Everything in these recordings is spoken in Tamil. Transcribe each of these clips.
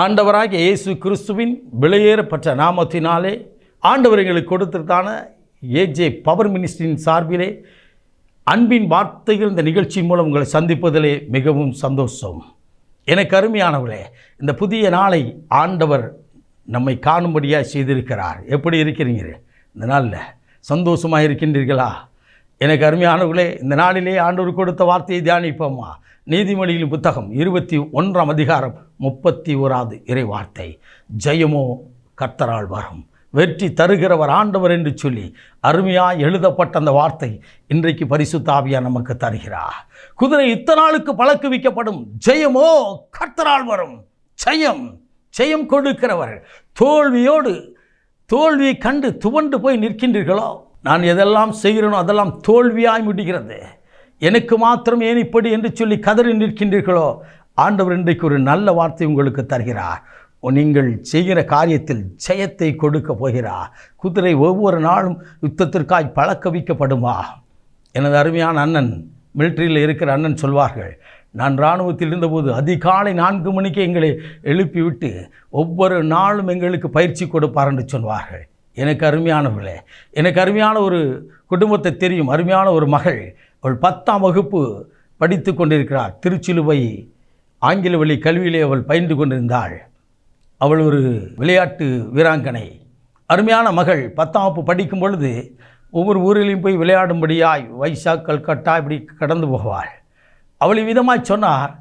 ஆண்டவராகிய இயேசு கிறிஸ்துவின் விலையேறப்பட்ட நாமத்தினாலே ஆண்டவர் எங்களுக்கு கொடுத்ததான ஏஜே பவர் மினிஸ்டரின் சார்பிலே அன்பின் வார்த்தைகள் இந்த நிகழ்ச்சியின் மூலம் உங்களை சந்திப்பதிலே மிகவும் சந்தோஷம். எனக்கு அருமையானவர்களே இந்த புதிய நாளை ஆண்டவர் நம்மை காணும்படியாக செய்திருக்கிறார். எப்படி இருக்கிறீங்க இந்த நாளில் சந்தோஷமாக இருக்கின்றீர்களா? எனக்கு அருமையானவர்களே இந்த நாளிலே ஆண்டவர் கொடுத்த வார்த்தையை தியானிப்போம்மா நீதிமொழியின் புத்தகம் இருபத்தி ஒன்றாம் அதிகாரம் முப்பத்தி ஓராவது இறைவார்த்தை. ஜெயமோ கர்த்தரால் வரும் வெற்றி தருகிறவர் ஆண்டவர் என்று சொல்லி அருமையாக எழுதப்பட்ட அந்த வார்த்தை இன்றைக்கு பரிசுத்தாவியா நமக்கு தருகிறார். குதிரை இத்தனை நாளுக்கு பழக்குவிக்கப்படும் ஜெயமோ கர்த்தரால் வரும் ஜெயம் ஜெயம் கொடுக்கிறவர். தோல்வியோடு தோல்வியை கண்டு துவண்டு போய் நிற்கின்றீர்களோ? நான் எதெல்லாம் செய்கிறேனோ அதெல்லாம் தோல்வியாய் முடிகிறது. எனக்கு மாத்திரம் ஏன் இப்படி என்று சொல்லி கதறி நிற்கின்றீர்களோ? ஆண்டவர் இன்றைக்கு ஒரு நல்ல வார்த்தை உங்களுக்கு தருகிறார். நீங்கள் செய்கிற காரியத்தில் ஜெயத்தை கொடுக்க போகிறார் குதிரை ஒவ்வொரு நாளும் யுத்தத்திற்காய் பழக்க வைக்கப்படுமா? எனது அருமையான அண்ணன் மிலிட்ரியில் இருக்கிற அண்ணன் சொல்வார்கள் நான் இராணுவத்தில் இருந்தபோது அதிகாலை நான்கு மணிக்கு எங்களை எழுப்பிவிட்டு ஒவ்வொரு நாளும் எங்களுக்கு பயிற்சி கொடுப்பார் என்று சொல்வார்கள். எனக்கு அருமையானவர்களே எனக்கு அருமையான ஒரு குடும்பத்தை தெரியும். அருமையான ஒரு மகள் அவள் பத்தாம் வகுப்பு படித்து கொண்டிருக்கிறார். திருச்சிலுவை ஆங்கில வழி கல்வியிலே அவள் பயின்று கொண்டிருந்தாள். அவள் ஒரு விளையாட்டு வீராங்கனை. அருமையான மகள். பத்தாம் வகுப்பு படிக்கும் பொழுது ஒவ்வொரு ஊரிலையும் போய் விளையாடும்படியாய் வைசா கல்கட்டா இப்படி கடந்து போவாள். அவள் விதமாக சொன்னார்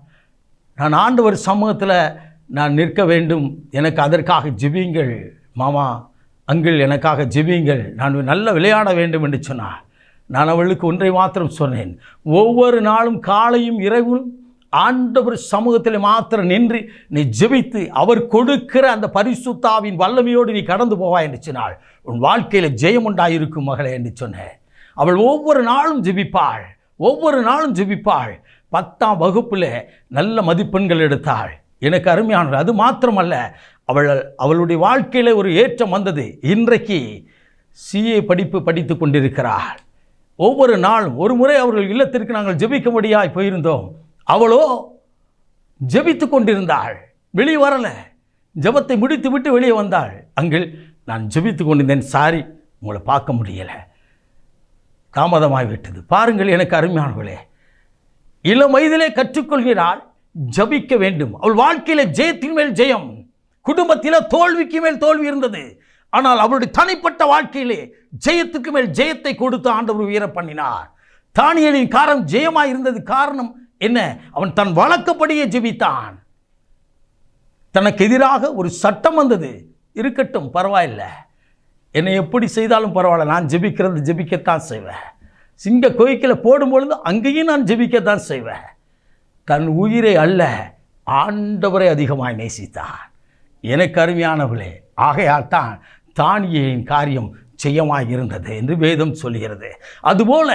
நான் ஆண்டவர் சமூகத்தில் நான் நிற்க வேண்டும். எனக்கு அதற்காக ஜெபியுங்கள். மாமா அங்கிள் எனக்காக ஜெபியுங்கள். நான் நல்ல விளையாட வேண்டும் என்று சொன்னார். நான் அவளுக்கு ஒன்றை மாத்திரம் சொன்னேன். ஒவ்வொரு நாளும் காலையும் இரவும் ஆண்டவர் சமூகத்தில் மாத்திரம் நின்று நீ ஜெபித்து அவர் கொடுக்கிற அந்த பரிசுத்தாவின் வல்லமையோடு நீ கடந்து போவாய் என்று சொன்னாள். உன் வாழ்க்கையில் ஜெயம் உண்டாயிருக்கும் மகளே என்று சொன்னேன். அவள் ஒவ்வொரு நாளும் ஜெபிப்பாள். ஒவ்வொரு நாளும் ஜெபிப்பாள். பத்தாம் வகுப்பில் நல்ல மதிப்பெண்கள் எடுத்தாள். எனக்கு அருமையானது அது மாத்திரமல்ல அவள் அவளுடைய வாழ்க்கையில் ஒரு ஏற்றம் வந்தது. இன்றைக்கு சிஏ படிப்பு படித்து கொண்டிருக்கிறாள். ஒவ்வொரு நாளும் ஒரு முறை அவர்கள் இல்லத்திற்கு நாங்கள் ஜெபிக்கும்படியாய் போயிருந்தோம். அவளோ ஜெபித்து கொண்டிருந்தாள். வெளியே வரலை. ஜெபத்தை முடித்து விட்டு வெளியே வந்தாள். அங்கிள் நான் ஜெபித்து கொண்டிருந்தேன். சாரி உங்களை பார்க்க முடியலை. தாமதமாகிவிட்டது. பாருங்கள் எனக்கு அருமையானவர்களே. இளம் வயதிலே கற்றுக்கொள்கிறாள் ஜபிக்க வேண்டும். அவள் வாழ்க்கையில் ஜெயத்தின் மேல் ஜெயம். குடும்பத்தில் தோல்விக்கு மேல் தோல்வி இருந்தது. ஆனால் அவளுடைய தனிப்பட்ட வாழ்க்கையிலே ஜெயத்துக்கு மேல் ஜெயத்தை கொடுத்து ஆண்டவர் உயர பண்ணினார். தானியலின் காரம் ஜெயமாக இருந்தது காரணம் என்ன? அவன் தன் வழக்கப்படியே ஜெபித்தான். தனக்கு எதிராக ஒரு சட்டம் வந்தது. இருக்கட்டும் பரவாயில்ல. என்னை எப்படி செய்தாலும் பரவாயில்ல. நான் ஜெபிக்கிறது ஜெபிக்கத்தான் செய்வேன். சிங்க கோயிக்கில் போடும்பொழுது அங்கேயும் நான் ஜெபிக்கத்தான் செய்வேன். தன் உயிரை அல்ல ஆண்டவரை அதிகமாக நேசித்தான். எனக்கு அருமையானவளே ஆகையால் தான் தானியின் காரியம் செய்யமாய் இருந்தது என்று வேதம் சொல்கிறது. அதுபோல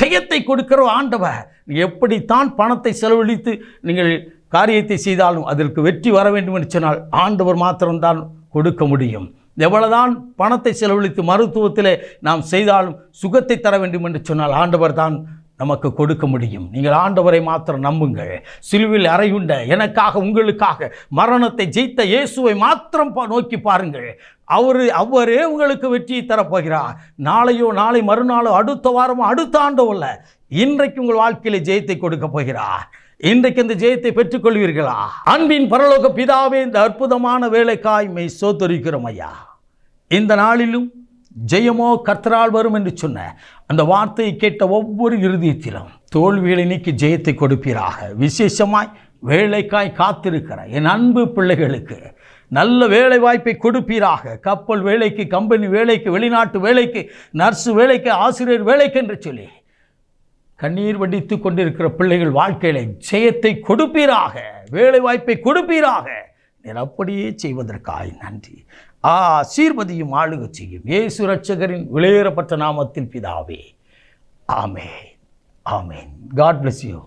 செய்யத்தை கொடுக்கிற ஆண்டவர் எப்படித்தான் பணத்தை செலவழித்து நீங்கள் காரியத்தை செய்தாலும் அதற்கு வெற்றி வர வேண்டும் என்று சொன்னால் ஆண்டவர் மாத்திரம்தான் கொடுக்க முடியும். எவ்வளவுதான் பணத்தை செலவழித்து மருத்துவத்தில் நாம் செய்தாலும் சுகத்தை தர வேண்டும் என்று சொன்னால் ஆண்டவர் தான் நமக்கு கொடுக்க முடியும். நீங்கள் ஆண்டவரை மாத்திரம் நம்புங்கள். சிலுவில் அறையுண்ட எனக்காக உங்களுக்காக மரணத்தை ஜெயித்த இயேசுவை மாத்திரம் பா- நோக்கி பாருங்கள். அவர் அவரே உங்களுக்கு வெற்றியை தரப்போகிறார். நாளையோ நாளை மறுநாளோ அடுத்த வாரமோ அடுத்த ஆண்டோ அல்ல. இன்றைக்கு உங்கள் வாழ்க்கையில் ஜெயத்தை கொடுக்க போகிறார். இன்றைக்கு இந்த ஜெயத்தை பெற்றுக்கொள்வீர்களா? அன்பின் பரலோக பிதாவே இந்த அற்புதமான வேலைக்காய் மெய் சோத்தரிக்கிறோம் ஐயா. இந்த நாளிலும் ஜெயமோ கர்த்தரால் வரும் என்று சொன்ன அந்த வார்த்தையை கேட்ட ஒவ்வொரு இறுதியத்திலும் தோல்விகளை நீக்கி ஜெயத்தை கொடுப்பீராக. விசேஷமாய் வேலைக்காய் காத்திருக்கிற என் அன்பு பிள்ளைகளுக்கு நல்ல வேலை வாய்ப்பை கொடுப்பீராக. கப்பல் வேலைக்கு கம்பெனி வேலைக்கு வெளிநாட்டு வேலைக்கு நர்ஸு வேலைக்கு ஆசிரியர் வேலைக்கு என்று சொல்லி கண்ணீர் வடித்து கொண்டிருக்கிற பிள்ளைகள் வாழ்க்கையில ஜெயத்தை கொடுப்பீராக. வேலை வாய்ப்பை கொடுப்பீராக. நீர் அப்படியே செய்வதற்காய். நன்றி. ஆ சீர்பதியும் ஆளுக செய்யும். ஏசு ரட்சகரின் விளையேறப்பட்ட நாமத்தில் பிதாவே. ஆமே ஆமேன். God bless you